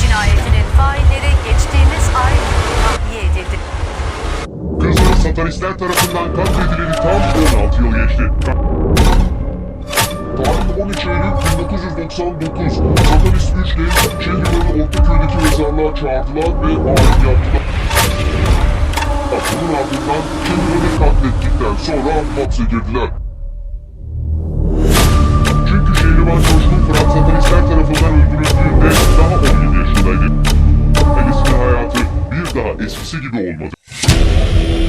cinayetinin failleri geçtiğimiz ay tahliye edildi. Kızıl satanistler tarafından katledileli tam 16 yıl geçti. Tarih 13 Eylül 1999. Satanist güçleri şehirleri Ortaköy'deki mezarlığa çağırdılar ve ayin yaptılar. Bunun ardından kendilerini katlettikten sonra hapse girdiler. seguidor, mas...